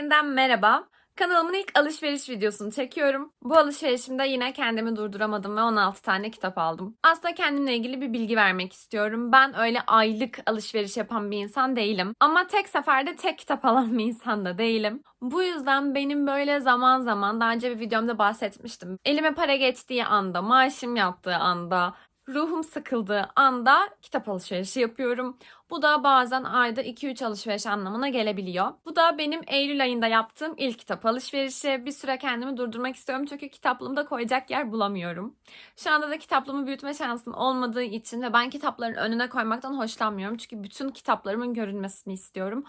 yeniden merhaba. Kanalımın ilk alışveriş videosunu çekiyorum. Bu alışverişimde yine kendimi durduramadım ve 16 tane kitap aldım. Aslında kendimle ilgili bir bilgi vermek istiyorum. Ben öyle aylık alışveriş yapan bir insan değilim. Ama tek seferde tek kitap alan bir insan da değilim. Bu yüzden benim böyle zaman zaman daha önce bir videomda bahsetmiştim. Elime para geçtiği anda, maaşım yattığı anda, ruhum sıkıldığı anda kitap alışverişi yapıyorum. Bu da bazen ayda 2-3 alışveriş anlamına gelebiliyor. Bu da benim Eylül ayında yaptığım ilk kitap alışverişi. Bir süre kendimi durdurmak istiyorum çünkü kitaplığımda koyacak yer bulamıyorum. Şu anda da kitaplığımı büyütme şansım olmadığı için ve ben kitapların önüne koymaktan hoşlanmıyorum. Çünkü bütün kitaplarımın görünmesini istiyorum.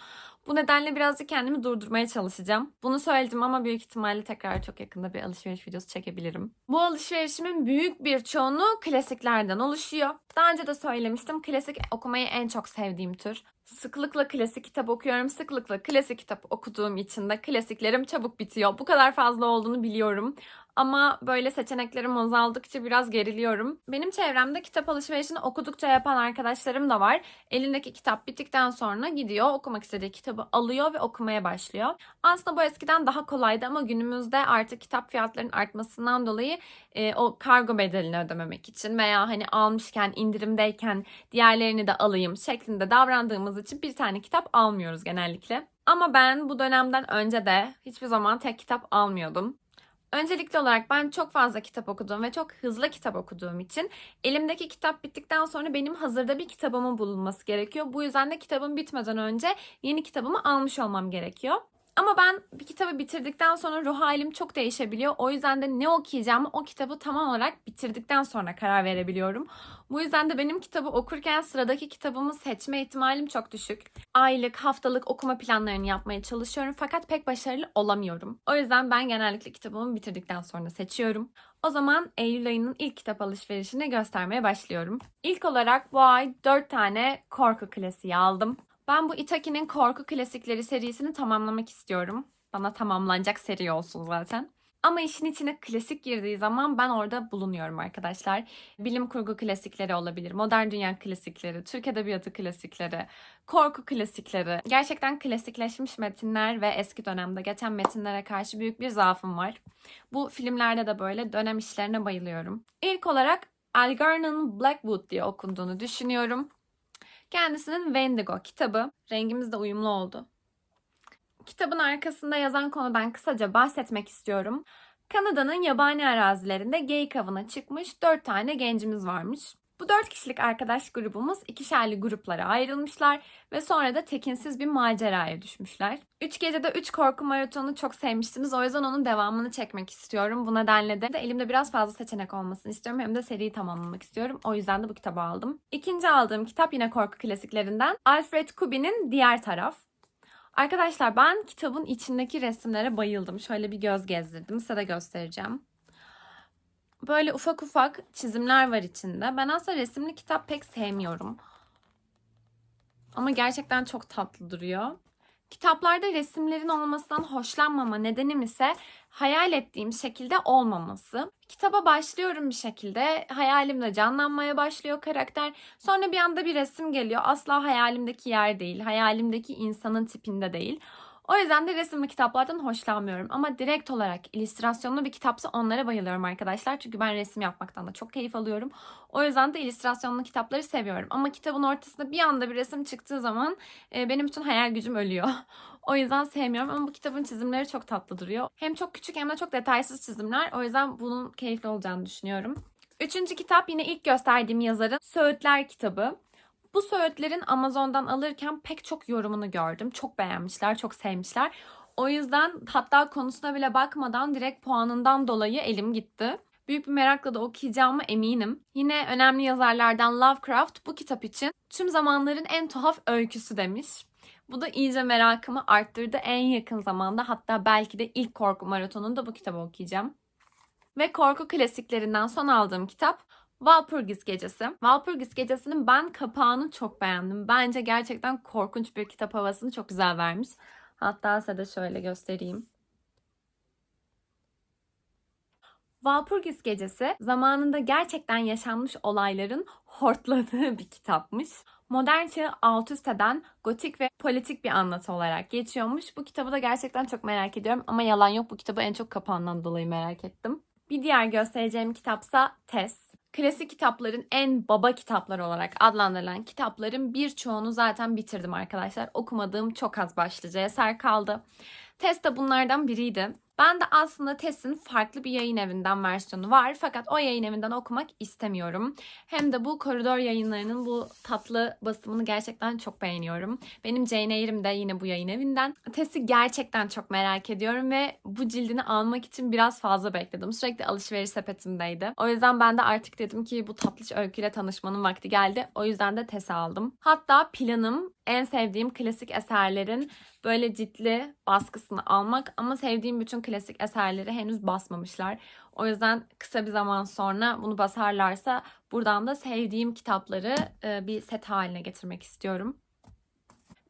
Bu nedenle birazcık kendimi durdurmaya çalışacağım. Bunu söyledim ama büyük ihtimalle tekrar çok yakında bir alışveriş videosu çekebilirim. Bu alışverişimin büyük bir çoğunluğu klasiklerden oluşuyor. Daha önce de söylemiştim klasik okumayı en çok sevdiğim tür. Sıklıkla klasik kitap okuyorum. Sıklıkla klasik kitap okuduğum için de klasiklerim çabuk bitiyor. Bu kadar fazla olduğunu biliyorum. Ama böyle seçeneklerim azaldıkça biraz geriliyorum. Benim çevremde kitap alışverişini okudukça yapan arkadaşlarım da var. Elindeki kitap bittikten sonra gidiyor, okumak istediği kitabı alıyor ve okumaya başlıyor. Aslında bu eskiden daha kolaydı ama günümüzde artık kitap fiyatlarının artmasından dolayı e, o kargo bedelini ödememek için veya hani almışken indirimdeyken diğerlerini de alayım şeklinde davrandığımız için bir tane kitap almıyoruz genellikle. Ama ben bu dönemden önce de hiçbir zaman tek kitap almıyordum. Öncelikli olarak ben çok fazla kitap okuduğum ve çok hızlı kitap okuduğum için elimdeki kitap bittikten sonra benim hazırda bir kitabımın bulunması gerekiyor. Bu yüzden de kitabım bitmeden önce yeni kitabımı almış olmam gerekiyor. Ama ben bir kitabı bitirdikten sonra ruh halim çok değişebiliyor. O yüzden de ne okuyacağımı o kitabı tamam olarak bitirdikten sonra karar verebiliyorum. Bu yüzden de benim kitabı okurken sıradaki kitabımı seçme ihtimalim çok düşük. Aylık, haftalık okuma planlarını yapmaya çalışıyorum fakat pek başarılı olamıyorum. O yüzden ben genellikle kitabımı bitirdikten sonra seçiyorum. O zaman Eylül ayının ilk kitap alışverişini göstermeye başlıyorum. İlk olarak bu ay 4 tane korku klasiği aldım. Ben bu Itaki'nin korku klasikleri serisini tamamlamak istiyorum. Bana tamamlanacak seri olsun zaten. Ama işin içine klasik girdiği zaman ben orada bulunuyorum arkadaşlar. Bilim kurgu klasikleri olabilir, modern dünya klasikleri, Türk edebiyatı klasikleri, korku klasikleri. Gerçekten klasikleşmiş metinler ve eski dönemde geçen metinlere karşı büyük bir zaafım var. Bu filmlerde de böyle dönem işlerine bayılıyorum. İlk olarak Algernon'un Blackwood diye okunduğunu düşünüyorum. Kendisinin Wendigo kitabı. Rengimiz de uyumlu oldu. Kitabın arkasında yazan konudan kısaca bahsetmek istiyorum. Kanada'nın yabani arazilerinde geyik avına çıkmış 4 tane gencimiz varmış. Bu 4 kişilik arkadaş grubumuz ikişerli gruplara ayrılmışlar ve sonra da tekinsiz bir maceraya düşmüşler. 3 gecede 3 korku maratonu çok sevmiştiniz. O yüzden onun devamını çekmek istiyorum. Bu nedenle de elimde biraz fazla seçenek olmasını istiyorum. Hem de seriyi tamamlamak istiyorum. O yüzden de bu kitabı aldım. İkinci aldığım kitap yine korku klasiklerinden. Alfred Kubi'nin Diğer Taraf. Arkadaşlar ben kitabın içindeki resimlere bayıldım. Şöyle bir göz gezdirdim. Size de göstereceğim. Böyle ufak ufak çizimler var içinde. Ben aslında resimli kitap pek sevmiyorum. Ama gerçekten çok tatlı duruyor. Kitaplarda resimlerin olmasından hoşlanmama nedenim ise hayal ettiğim şekilde olmaması. Kitaba başlıyorum bir şekilde. Hayalimde canlanmaya başlıyor karakter. Sonra bir anda bir resim geliyor. Asla hayalimdeki yer değil. Hayalimdeki insanın tipinde değil. O yüzden de resimli kitaplardan hoşlanmıyorum. Ama direkt olarak illüstrasyonlu bir kitapsa onlara bayılıyorum arkadaşlar. Çünkü ben resim yapmaktan da çok keyif alıyorum. O yüzden de illüstrasyonlu kitapları seviyorum. Ama kitabın ortasında bir anda bir resim çıktığı zaman e, benim bütün hayal gücüm ölüyor. o yüzden sevmiyorum ama bu kitabın çizimleri çok tatlı duruyor. Hem çok küçük hem de çok detaysız çizimler. O yüzden bunun keyifli olacağını düşünüyorum. Üçüncü kitap yine ilk gösterdiğim yazarın Söğütler kitabı. Bu söğütlerin Amazon'dan alırken pek çok yorumunu gördüm. Çok beğenmişler, çok sevmişler. O yüzden hatta konusuna bile bakmadan direkt puanından dolayı elim gitti. Büyük bir merakla da okuyacağıma eminim. Yine önemli yazarlardan Lovecraft bu kitap için tüm zamanların en tuhaf öyküsü demiş. Bu da iyice merakımı arttırdı. En yakın zamanda hatta belki de ilk korku maratonunda bu kitabı okuyacağım. Ve korku klasiklerinden son aldığım kitap Walpurgis Gecesi. Walpurgis Gecesi'nin ben kapağını çok beğendim. Bence gerçekten korkunç bir kitap havasını çok güzel vermiş. Hatta size de şöyle göstereyim. Walpurgis Gecesi zamanında gerçekten yaşanmış olayların hortladığı bir kitapmış. modern çağı alt üst eden gotik ve politik bir anlatı olarak geçiyormuş. Bu kitabı da gerçekten çok merak ediyorum ama yalan yok bu kitabı en çok kapağından dolayı merak ettim. Bir diğer göstereceğim kitapsa Tess. Klasik kitapların en baba kitapları olarak adlandırılan kitapların birçoğunu zaten bitirdim arkadaşlar. Okumadığım çok az başlıca eser kaldı. Test de bunlardan biriydi. Ben de aslında Test'in farklı bir yayın evinden versiyonu var. Fakat o yayın evinden okumak istemiyorum. Hem de bu koridor yayınlarının bu tatlı basımını gerçekten çok beğeniyorum. Benim Jane Eyre'im de yine bu yayın evinden. Test'i gerçekten çok merak ediyorum ve bu cildini almak için biraz fazla bekledim. Sürekli alışveriş sepetimdeydi. O yüzden ben de artık dedim ki bu tatlış öyküyle tanışmanın vakti geldi. O yüzden de Tess'i aldım. Hatta planım en sevdiğim klasik eserlerin böyle ciltli baskısını almak ama sevdiğim bütün klasik eserleri henüz basmamışlar. O yüzden kısa bir zaman sonra bunu basarlarsa buradan da sevdiğim kitapları e, bir set haline getirmek istiyorum.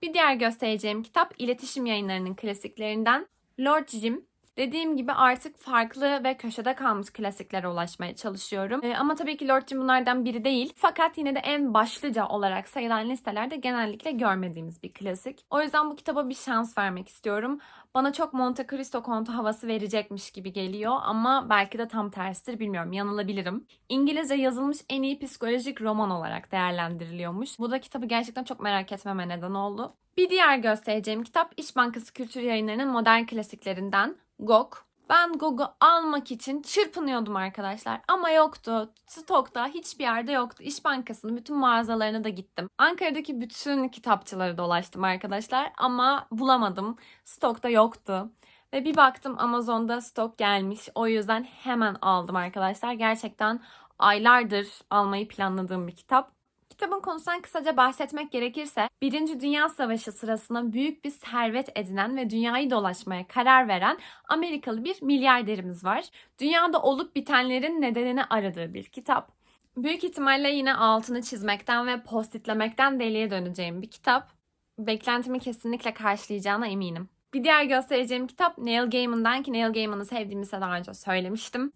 Bir diğer göstereceğim kitap iletişim yayınlarının klasiklerinden Lord Jim. Dediğim gibi artık farklı ve köşede kalmış klasiklere ulaşmaya çalışıyorum. Ee, ama tabii ki Lord Jim bunlardan biri değil. Fakat yine de en başlıca olarak sayılan listelerde genellikle görmediğimiz bir klasik. O yüzden bu kitaba bir şans vermek istiyorum. Bana çok Monte Cristo kontu havası verecekmiş gibi geliyor ama belki de tam tersidir bilmiyorum yanılabilirim. İngilizce yazılmış en iyi psikolojik roman olarak değerlendiriliyormuş. Bu da kitabı gerçekten çok merak etmeme neden oldu. Bir diğer göstereceğim kitap İş Bankası Kültür Yayınları'nın modern klasiklerinden GOG. Ben GOG'u almak için çırpınıyordum arkadaşlar ama yoktu. Stokta hiçbir yerde yoktu. İş Bankası'nın bütün mağazalarına da gittim. Ankara'daki bütün kitapçıları dolaştım arkadaşlar ama bulamadım. Stokta yoktu. Ve bir baktım Amazon'da stok gelmiş. O yüzden hemen aldım arkadaşlar. Gerçekten aylardır almayı planladığım bir kitap. Kitabın konusundan kısaca bahsetmek gerekirse, Birinci Dünya Savaşı sırasında büyük bir servet edinen ve dünyayı dolaşmaya karar veren Amerikalı bir milyarderimiz var. Dünyada olup bitenlerin nedenini aradığı bir kitap. Büyük ihtimalle yine altını çizmekten ve postitlemekten deliye döneceğim bir kitap. Beklentimi kesinlikle karşılayacağına eminim. Bir diğer göstereceğim kitap Neil Gaiman'dan ki Neil Gaiman'ı sevdiğimi daha önce söylemiştim.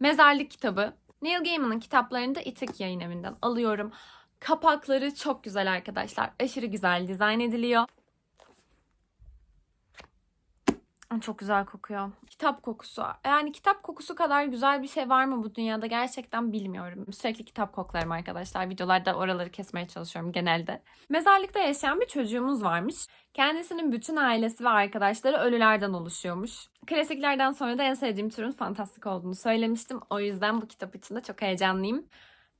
Mezarlık kitabı. Neil Gaiman'ın kitaplarını da İtik yayın evinden alıyorum. Kapakları çok güzel arkadaşlar. Aşırı güzel dizayn ediliyor. Çok güzel kokuyor. Kitap kokusu. Yani kitap kokusu kadar güzel bir şey var mı bu dünyada gerçekten bilmiyorum. Sürekli kitap koklarım arkadaşlar. Videolarda oraları kesmeye çalışıyorum genelde. Mezarlıkta yaşayan bir çocuğumuz varmış. Kendisinin bütün ailesi ve arkadaşları ölülerden oluşuyormuş. Klasiklerden sonra da en sevdiğim türün fantastik olduğunu söylemiştim. O yüzden bu kitap için de çok heyecanlıyım.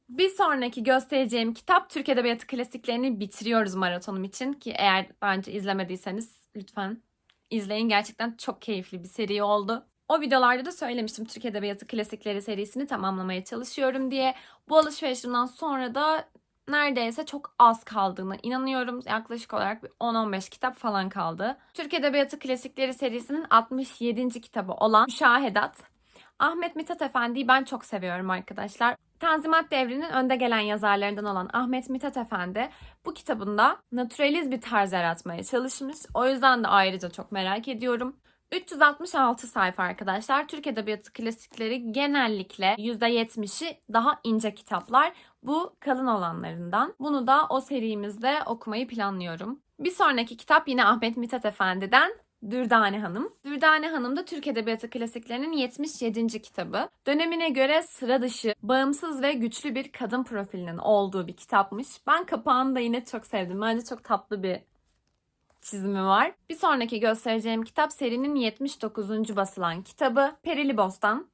Bir sonraki göstereceğim kitap Türk Edebiyatı klasiklerini bitiriyoruz maratonum için ki eğer önce izlemediyseniz lütfen izleyin. Gerçekten çok keyifli bir seri oldu. O videolarda da söylemiştim Türk Edebiyatı klasikleri serisini tamamlamaya çalışıyorum diye. Bu alışverişimden sonra da neredeyse çok az kaldığına inanıyorum. Yaklaşık olarak 10-15 kitap falan kaldı. Türk Edebiyatı klasikleri serisinin 67. kitabı olan Müşahedat. Ahmet Mithat Efendi'yi ben çok seviyorum arkadaşlar. Tanzimat devrinin önde gelen yazarlarından olan Ahmet Mithat Efendi bu kitabında naturaliz bir tarz yaratmaya çalışmış. O yüzden de ayrıca çok merak ediyorum. 366 sayfa arkadaşlar. Türk Edebiyatı klasikleri genellikle %70'i daha ince kitaplar. Bu kalın olanlarından. Bunu da o serimizde okumayı planlıyorum. Bir sonraki kitap yine Ahmet Mithat Efendi'den Dürdane Hanım. Dürdane Hanım da Türk Edebiyatı klasiklerinin 77. kitabı. Dönemine göre sıra dışı, bağımsız ve güçlü bir kadın profilinin olduğu bir kitapmış. Ben kapağını da yine çok sevdim. Bence çok tatlı bir çizimi var. Bir sonraki göstereceğim kitap serinin 79. basılan kitabı Perili Bostan.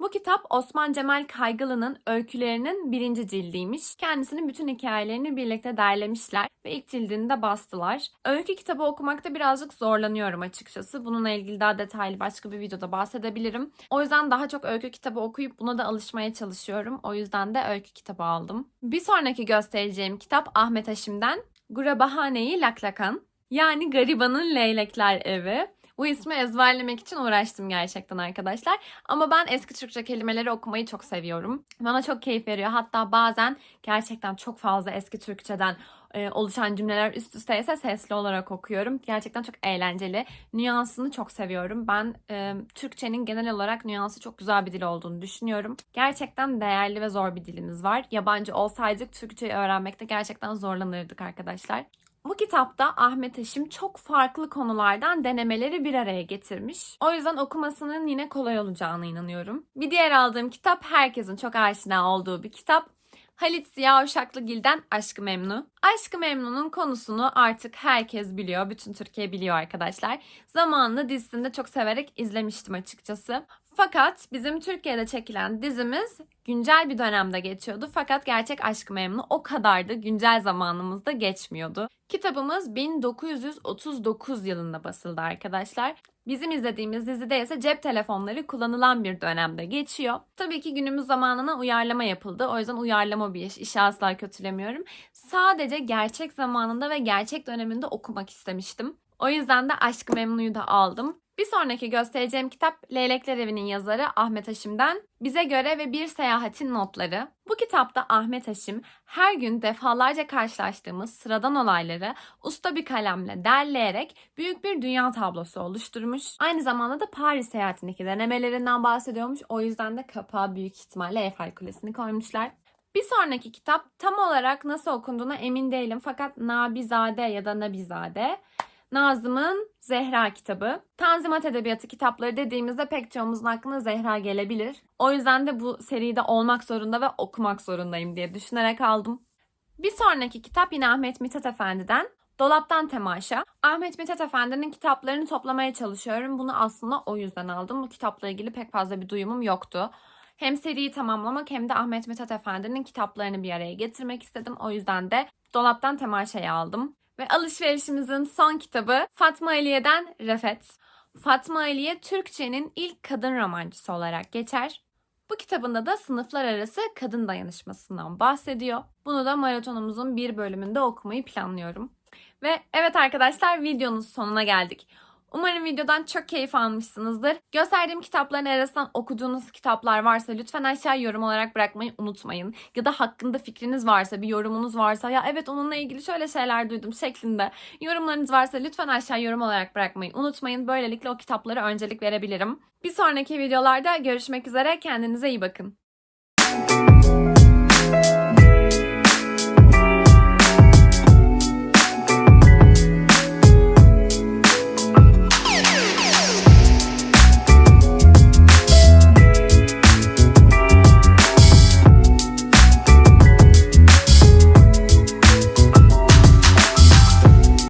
Bu kitap Osman Cemal Kaygılı'nın öykülerinin birinci cildiymiş. Kendisinin bütün hikayelerini birlikte derlemişler ve ilk cildini de bastılar. Öykü kitabı okumakta birazcık zorlanıyorum açıkçası. Bununla ilgili daha detaylı başka bir videoda bahsedebilirim. O yüzden daha çok öykü kitabı okuyup buna da alışmaya çalışıyorum. O yüzden de öykü kitabı aldım. Bir sonraki göstereceğim kitap Ahmet Haşim'den Gurabahaneyi Laklakan. Yani Garibanın Leylekler Evi. Bu ismi ezberlemek için uğraştım gerçekten arkadaşlar. Ama ben eski Türkçe kelimeleri okumayı çok seviyorum. Bana çok keyif veriyor. Hatta bazen gerçekten çok fazla eski Türkçeden e, oluşan cümleler üst üste ise sesli olarak okuyorum. Gerçekten çok eğlenceli. Nüansını çok seviyorum. Ben e, Türkçenin genel olarak nüansı çok güzel bir dil olduğunu düşünüyorum. Gerçekten değerli ve zor bir dilimiz var. Yabancı olsaydık Türkçeyi öğrenmekte gerçekten zorlanırdık arkadaşlar. Bu kitapta Ahmet Haşim çok farklı konulardan denemeleri bir araya getirmiş. O yüzden okumasının yine kolay olacağına inanıyorum. Bir diğer aldığım kitap herkesin çok aşina olduğu bir kitap. Halit Ziya Uşaklıgil'den Aşkı Memnu. Aşkı Memnu'nun konusunu artık herkes biliyor. Bütün Türkiye biliyor arkadaşlar. Zamanında dizisini de çok severek izlemiştim açıkçası. Fakat bizim Türkiye'de çekilen dizimiz güncel bir dönemde geçiyordu. Fakat gerçek Aşkı Memnu o kadar da güncel zamanımızda geçmiyordu. Kitabımız 1939 yılında basıldı arkadaşlar. Bizim izlediğimiz dizide ise cep telefonları kullanılan bir dönemde geçiyor. Tabii ki günümüz zamanına uyarlama yapıldı. O yüzden uyarlama bir iş. İşi asla kötülemiyorum. Sadece gerçek zamanında ve gerçek döneminde okumak istemiştim. O yüzden de Aşk-ı Memnu'yu da aldım. Bir sonraki göstereceğim kitap Leylekler Evi'nin yazarı Ahmet Haşim'den Bize Göre ve Bir Seyahatin Notları. Bu kitapta Ahmet Haşim her gün defalarca karşılaştığımız sıradan olayları usta bir kalemle derleyerek büyük bir dünya tablosu oluşturmuş. Aynı zamanda da Paris seyahatindeki denemelerinden bahsediyormuş. O yüzden de kapağı büyük ihtimalle Eiffel Kulesi'ni koymuşlar. Bir sonraki kitap tam olarak nasıl okunduğuna emin değilim fakat Nabizade ya da Nabizade. Nazım'ın Zehra kitabı. Tanzimat Edebiyatı kitapları dediğimizde pek çoğumuzun aklına Zehra gelebilir. O yüzden de bu seride olmak zorunda ve okumak zorundayım diye düşünerek aldım. Bir sonraki kitap yine Ahmet Mithat Efendi'den. Dolaptan Temaşa. Ahmet Mithat Efendi'nin kitaplarını toplamaya çalışıyorum. Bunu aslında o yüzden aldım. Bu kitapla ilgili pek fazla bir duyumum yoktu. Hem seriyi tamamlamak hem de Ahmet Mithat Efendi'nin kitaplarını bir araya getirmek istedim. O yüzden de Dolaptan Temaşa'yı aldım. Ve alışverişimizin son kitabı Fatma Aliye'den Refet. Fatma Aliye Türkçenin ilk kadın romancısı olarak geçer. Bu kitabında da sınıflar arası kadın dayanışmasından bahsediyor. Bunu da maratonumuzun bir bölümünde okumayı planlıyorum. Ve evet arkadaşlar videonun sonuna geldik. Umarım videodan çok keyif almışsınızdır. Gösterdiğim kitapların arasından okuduğunuz kitaplar varsa lütfen aşağı yorum olarak bırakmayı unutmayın. Ya da hakkında fikriniz varsa, bir yorumunuz varsa ya evet onunla ilgili şöyle şeyler duydum şeklinde yorumlarınız varsa lütfen aşağı yorum olarak bırakmayı unutmayın. Böylelikle o kitaplara öncelik verebilirim. Bir sonraki videolarda görüşmek üzere. Kendinize iyi bakın.